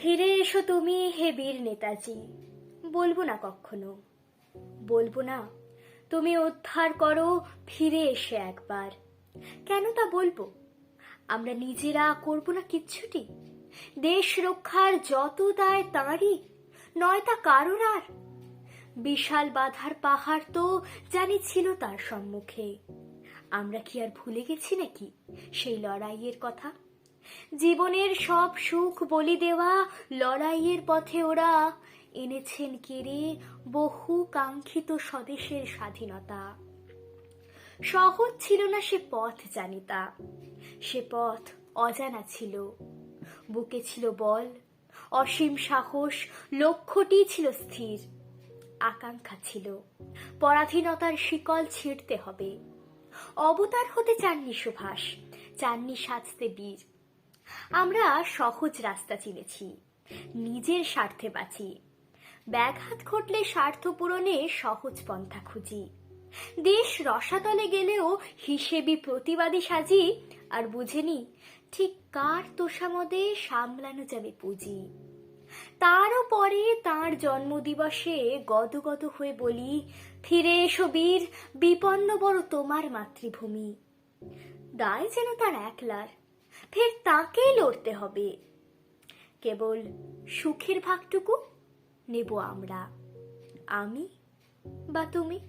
ফিরে এসো তুমি হে বীর নেতাজি। বলব না কখনো। বলব না, তুমি উদ্ধার করো, ফিরে এসে একবার। কেন তা বলব? আমরা নিজেরা করব না কিচ্ছুটি? দেশ রক্ষার যত দায় তাঁরই, নয় তা কারোর আর। বিশাল বাধার পাহাড় তো জানি ছিল তার সম্মুখে। আমরা কি আর ভুলে গেছি নাকি সেই লড়াইয়ের কথা? জীবনের সব সুখ বলি দেওয়া, লড়াইয়ের পথে ওরা। এনেছেন কেড়ে বহু কাঙ্ক্ষিত স্বদেশের স্বাধীনতা। সহজ ছিল না সে পথ জানিতা। সে পথ অজানা ছিল। বুকে ছিল বল, অসীম সাহস, লক্ষ্যটি ছিল স্থির। আকাঙ্ক্ষা ছিল। পরাধীনতার শিকল ছিঁড়তে হবে। অবতার হতে চাননি সুভাষ, চাননি সাজতে বীর। আমরা সহজ রাস্তা চিনেছি, নিজের স্বার্থে বাঁচি। ব্যাঘাত ঘটলে স্বার্থ পূরণে সহজ পন্থা খুঁজি। দেশ রসাতলে গেলেও হিসেবি প্রতিবাদী সাজি, আর বুঝেনি ঠিক কার তোষামদে সামলানো যাবে পুঁজি। তারও পরে তার জন্মদিবসে গদগদ হয়ে বলি, ফিরে এসো বীর, বিপন্ন বড় তোমার মাতৃভূমি। দায় যেন তার একলার ফের তাকেই লড়তে হবে। কেবল সুখের ভাগটুকু নেব আমরা। আমি বা তুমি?